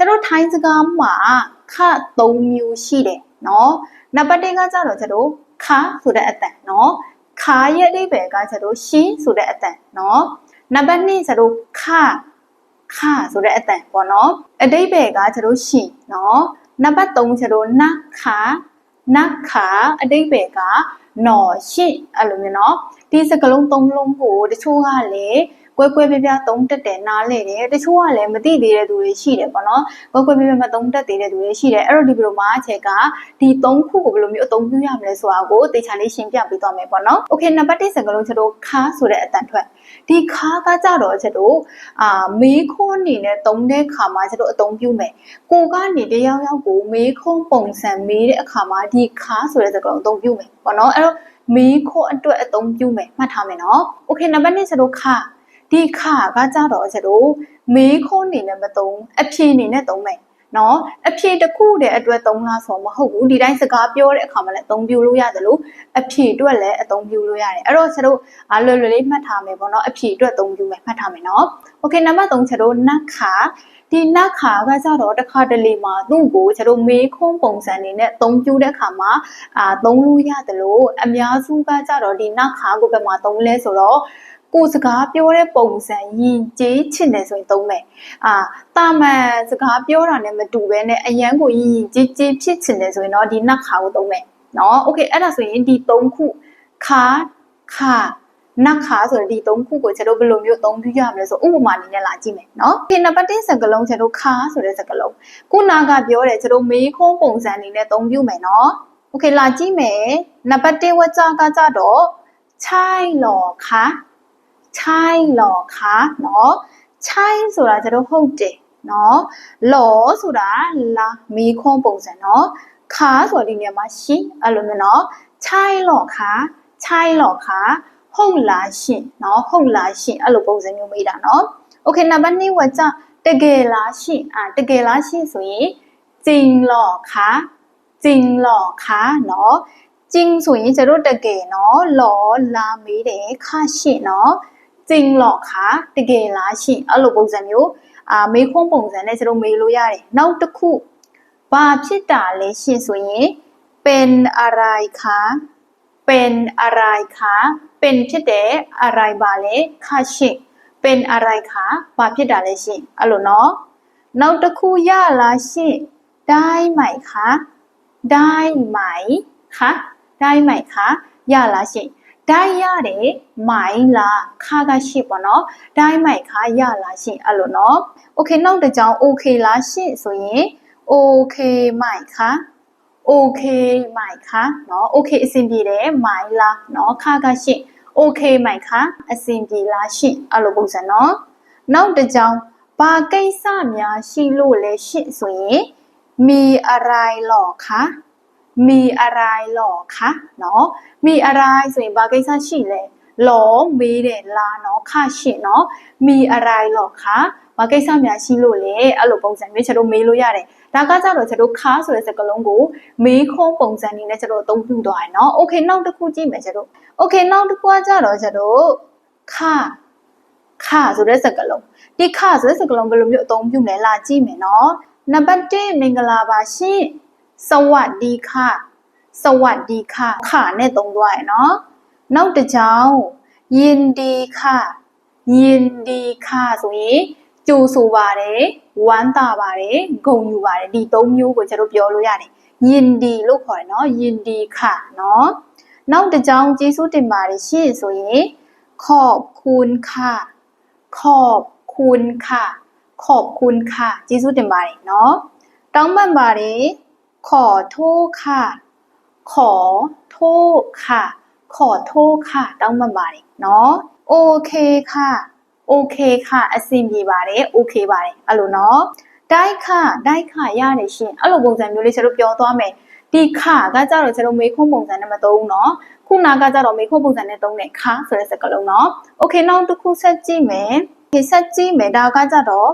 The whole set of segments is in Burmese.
ကျတို့ထိုင်းစကားမှာခ၃မျိုးရှိတယ်နော်နံပါတ်၁ကကြတော့ကျတို့ခဆိုတဲ့အတန်နော်ခရဲ့အဓိပ္ပာယ်ကကျတို့ရှင်းဆိုတဲ့အတန်နော်နံပါတ်2ကျတို့ခခဆိုတဲ့အတန်ပေါ့နော်အဓိပ္ပာယ်ကကျတို့ရှင်းနော်နံပါတ်3ကျတို့နခနခအဓိပ္ပာယ်ကနော်ရှင်းအဲ့လိုမျိုးနော်ဒီစကလုံးသုံးလုံးကိုတချို့ကလည်း ကွဲကွဲပြားပြားသုံးတက်တယ်နားလဲတယ်တချို့ကလည်းမသိသေးတဲ့သူတွေရှိတယ်ပေါ့နော်ကွဲကွဲပြားပြားမသုံးတက်သေးတဲ့သူတွေရှိတယ်အဲ့တော့ဒီဗီဒီယိုမှာအချက်ကဒီသုံးခုကိုဘယ်လိုမျိုးအသုံးပြုရမလဲဆိုတာကိုတေချာလေးရှင်းပြပေးသွားမယ်ပေါ့နော်โอเคနံပါတ်1စကားလုံးချက်တို့ခါဆိုတဲ့အတန်ထွက်ဒီခါကကြတော့ချက်တို့အာမေးခွန်းအနေနဲ့သုံးတဲ့ခါမှာချက်တို့အသုံးပြုမယ်ကိုကနေတယောက်ယောက်ကိုမေးခွန်းပုံစံမေးတဲ့အခါမှာဒီခါဆိုတဲ့စကားလုံးအသုံးပြုမယ်ပေါ့နော်အဲ့တော့မေးခွန်းအတွက်အသုံးပြုမယ်မှတ်ထားမယ်နော်โอเคနံပါတ်2ချက်တို့ခါ ဒီခါကကြတော့ချက်တို့မေးခွန်းအနေနဲ့မသုံးအဖြေအနေနဲ့သုံးမယ်နော်အဖြေတစ်ခုတည်းအတွက်သုံးလားဆိုမဟုတ်ဘူးဒီတိုင်းစကားပြောတဲ့အခါမှာလည်းအသုံးပြုလို့ရတယ်လို့အဖြေအတွက်လည်းအသုံးပြုလို့ရတယ်အဲ့တော့ချက်တို့အားလွယ်လွယ်လေးမှတ်ထားမယ်ပေါ့နော်အဖြေအတွက်အသုံးပြုမယ်မှတ်ထားမယ်နော်โอเคနံပါတ်3ချက်တို့နတ်ခါဒီနတ်ခါကကြတော့တစ်ခါတလေမှာသူ့ကိုချက်တို့မေးခွန်းပုံစံနေနဲ့သုံးပြုတဲ့အခါမှာအာသုံးလို့ရတယ်လို့အများစုကကြတော့ဒီနတ်ခါကိုဘယ်မှာသုံးလဲဆိုတော့ ကိုစကားပြောတဲ့ပုံစံယဉ်ကျေးချစ်တယ်ဆိုရင်သုံးမယ်။အာတာမန်စကားပြောတာနဲ့မတူဘဲနဲ့အရန်ကိုယဉ်ကျေးကျေးဖြစ်ချင်တယ်ဆိုရင်တော့ဒီနတ်ခါကိုသုံးမယ်။နော်။ Okay အဲ့ဒါဆိုရင်ဒီ၃ခုခါခါနတ်ခါဆိုတဲ့ဒီ၃ခုကိုကျွန်တော်ဘယ်လိုမျိုးအသုံးပြုရမလဲဆိုဥပမာအနေနဲ့လာကြည့်မယ်နော်။ဒီနံပါတ်1စကားလုံးကျွန်တော်ခါဆိုတဲ့စကားလုံးခုနကပြောတယ်ကျွန်တော်မေးခွန်းပုံစံအနေနဲ့အသုံးပြုမယ်နော်။ Okay လာကြည့်မယ်။နံပါတ်1ဝကြကကြတော့ချိုင်လော်ခါ ချိုင်းလော်ခါနော်ချိုင်းဆိုတာကျတော့ဟုတ်တယ်နော်လော်ဆိုတာလာမီးခွန်းပုံစံနော်ခါဆိုတာဒီနေရာမှာရှိအဲ့လိုမျိုးနော်ချိုင်းလော်ခါချိုင်းလော်ခါဟုတ်လားရှင်နော်ဟုတ်လားရှင်အဲ့လိုပုံစံမျိုးမေးတာနော်โอเคနံပါတ်2ဝကြတကယ်လားရှင်အာတကယ်လားရှင်ဆိုရင်จริงหรอคะจริงหรอคะเนาะจริงဆိုရင်ကျတို့တကယ်เนาะหรอလာမေးတယ်ခရှင်เนาะ จริงหรอคะတကယ်လားရှင်အဲ့လိုပုံစံမျိုးအာမေးခွန်းပုံစံနဲ့ကျွန်တော်မေးလို့ရတယ်နောက်တစ်ခုဘာဖြစ်တာလဲရှင်ဆိုရင်เป็นอะไรคะเป็นอะไรคะเป็นဖြစ်တယ်อะไรပါလဲခရှင်เป็นอะไรคะဘာဖြစ်တာလဲရှင်အဲ့လိုเนาะနောက်တစ်ခုရလားရှင်ได้ไหมคะได้ไหมคะได้ไหมคะရလားရှင် ဒိုင်းရတယ်မိုင်းလားခါကရှိပေါ့နော်ဒိုင်းမိုင်ခါရလားရှင်အဲ့လိုနော်โอเคနောက်တစ်ကြောင်း okay လားရှင်ဆိုရင် okay မိုင်ခါ okay မိုင်ခါเนาะ okay အဆင်ပြေတယ်မိုင်းလားเนาะခါကရှင် okay မိုင်ခါအဆင်ပြေလားရှင်အဲ့လိုပုံစံเนาะနောက်တစ်ကြောင်းဘာကိစ္စများရှိလို့လဲရှင်ဆိုရင်มีอะไรหรอคะ มีอะไรหรอคะเนาะมีอะไรဆိုရင်ဘာကိစ္စရှိလဲလောမေးတယ်လာเนาะခရှင်เนาะมีอะไรหรอคะဘာကိစ္စများရှိလို့လဲအဲ့လိုပုံစံမျိုးကျွန်တော်မေးလို့ရတယ်ဒါကကြတော့ကျွန်တော်ခါဆိုတဲ့စကားလုံးကိုမေးခွန်းပုံစံနေနဲ့ကျွန်တော်အသုံးပြုသွားတယ်เนาะโอเคနောက်တစ်ခုကြည့်မယ်ကျွန်တော်โอเคနောက်တစ်ခုကကြတော့ကျွန်တော်ခခဆိုတဲ့စကားလုံးဒီခဆိုတဲ့စကားလုံးဘယ်လိုမျိုးအသုံးပြုလဲလာကြည့်မယ်เนาะနံပါတ်1မင်္ဂလာပါရှင် สวัสดีค่ะ สวัสดีค่ะค่ะในตรงด้วยเนาะนอกจากเจ้า ยินดีค่ะ ยินดีค่ะสวยရင်ကြိုဆိုပါတယ်ဝမ်းသာပါတယ်ဂုဏ်ယူပါတယ်ဒီသုံးမျိုးကိုကျွန်တော်ยินดีလို့ခေါ်เนาะยินดีค่ะเนาะนอกจากเจ้าจิင်ติมาဇူးတင်ပါขอบคุณค่ะ ขอบคุณค่ะ ขอบคุณค่ะကျေးติมาเรเนาะတောင်းပန်ပါတယ် ขอโทษค่ะ ขอโทษค่ะ ขอโทษค่ะတောင်းပန်ပါတယ်เนาะโอเคค่ะโอเคค่ะအဆင်ပြေပါတယ်โอเคပါတယ်အဲ့လိုเนาะได้ค่ะได้ค่ะရတယ်ရှင်အဲ့လိုပုံစံမျိုးလေးကျွန်တော်ပြောသွားမယ်ဒီခကကြတော့ကျွန်တော်မေးခွန်းပုံစံနဲ့မသုံးเนาะခုနကကြတော့မေးခွန်းပုံစံနဲ့သုံးတယ်ခဆိုတဲ့စကားလုံးเนาะโอเคနောက်တစ်ခုဆက်ကြည့်မယ်ဒီဆက်ကြည့်မယ်ဒါကကြတော့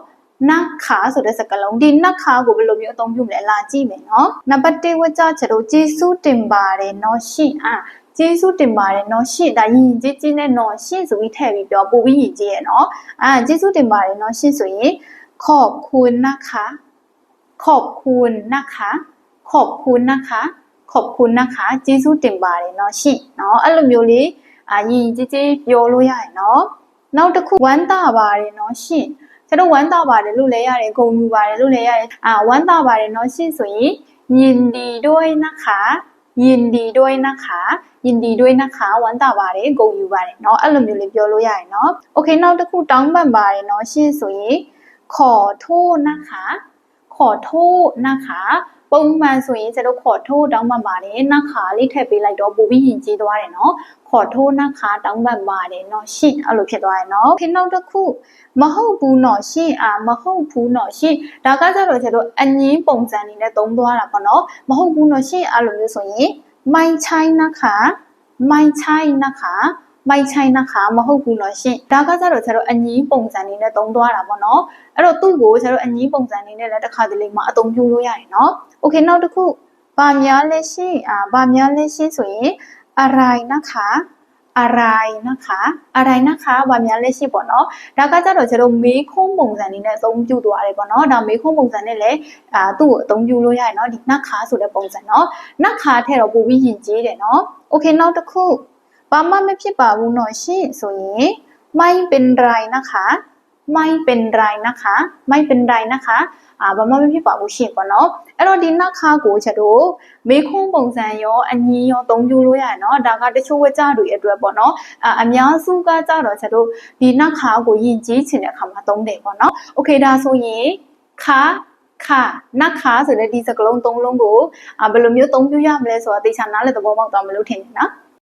နတ်ခါဆိုတဲ့စကားလုံးဒီနတ်ခါကိုဘယ်လိုမျိုးအသုံးပြုမလဲလာကြည့်မယ်နော်နံပါတ်1ဝကြချက်တို့ဂျေစုတင်ပါတယ်နော်ရှင်အာကျေးဇူးတင်ပါတယ်နော်ရှင့်ဒါယဉ်ကျေးကျေးနဲ့နော်ရှင့်ဆိုပြီးထည့်ပြီးပြောပို့ပြီးယဉ်ကျေးရနော်အာကျေးဇူးတင်ပါတယ်နော်ရှင့်ဆိုရင်ขอบคุณนะคะ ขอบคุณนะคะ ขอบคุณนะคะ ขอบคุณนะคะကျေးဇူးတင်ပါတယ်เนาะရှင်เนาะအဲ့လိုမျိုးလေးအာရင်ရင်ကြီးကြီးပြောလို့ရတယ်เนาะနောက်တစ်ခုဝမ်းသာပါတယ်เนาะရှင် ကျတော့ဝမ်းသာပါတယ်လို့လည်းရတယ်ဂုဏ်ယူပါတယ်လို့လည်းရတယ်အာဝမ်းသာပါတယ်เนาะရှင်ဆိုရင်ยินดีด้วยนะคะยินดีด้วยนะคะยินดีด้วยนะคะဝမ်းသာပါတယ်ဂုဏ်ယူပါတယ်เนาะအဲ့လိုမျိုးလေးပြောလို့ရတယ်เนาะโอเคနောက်တစ်ခုတောင်းပန်ပါတယ်เนาะရှင်ဆိုရင်ขอโทษนะคะ ขอโทษนะคะ ပုံမှန်ဆိုရင်ကျတော့ခေါ်ထိုးတောင်းပန်ပါတယ်နှခါလေးထည့်ပေးလိုက်တော့ပူပြီးရင်ကြီးသွားတယ်နော်ခေါ်ထိုးနှခါတောင်းပန်ပါတယ်နော်ရှင့်အဲ့လိုဖြစ်သွားတယ်နော်ခေနောက်တစ်ခုမဟုတ်ဘူးနော်ရှင့်အာမဟုတ်ဘူးနော်ရှင့်ဒါကကျတော့ကျတော့အငင်းပုံစံနေနဲ့သုံးသွားတာပေါ့နော်မဟုတ်ဘူးနော်ရှင့်အဲ့လိုမျိုးဆိုရင်မိုင်ချိုင်းနှခါ မိုင်ချိုင်းနှခါမိုင်ချိုင်းနှခါမဟုတ်ဘူးနော်ရှင့်ဒါကကျတော့ကျတော့အငင်းပုံစံနေနဲ့သုံးသွားတာပေါ့နော် အဲ့တော့သူ့ကိုကျတော့အငင်းပုံစံလေးနဲ့လည်းတစ်ခါတလေမှအသုံးပြုလို့ရတယ်เนาะโอเคနောက်တစ်ခုဗာများလက်ရှိအာဗာများလက်ရှိဆိုရင်อะไรนะคะอะไรนะคะอะไรนะคะဗာများလက်ရှိပေါ့เนาะဒါကကြတော့ကျတော့မေးခွန်းပုံစံလေးနဲ့အသုံးပြုသွားတယ်ပေါ့เนาะဒါမေးခွန်းပုံစံနဲ့လည်းအာသူ့ကိုအသုံးပြုလို့ရတယ်เนาะဒီနတ်ခါဆိုတဲ့ပုံစံเนาะနတ်ခါထဲတော့ပို့ပြီးယဉ်ကျေးတယ်เนาะโอเคနောက်တစ်ခု ဘာမှမဖြစ်ပါဘူးเนาะရှင့်ဆိုရင်ไม่เป็นไรนะคะ ไม่เป็นไรนะคะ ไม่เป็นไรนะคะအာဘာမှမဖြစ်ပါဘူးရှင်ပေါ့နော်အဲ့တော့ဒီနောက်ခါကိုချက်တို့မေခွန်းပုံစံရောအညီရောသုံးပြလို့ရတယ်နော်ဒါကတချို့ဝကြတွေအတွက်ပေါ့နော်အာအများစုကကြတော့ချက်တို့ဒီနောက်ခါကိုယဉ်ကျေးချင်တဲ့အခါမှာသုံးတယ်ပေါ့နော်โอเคဒါဆိုရင်ခါခါနတ်ခါဆိုတဲ့ဒီစကလုံးသုံးလုံးကိုအာဘယ်လိုမျိုးသုံးပြရမလဲဆိုတာသိချာနားလည်သဘောပေါက်သွားမလို့ထင်တယ်နော်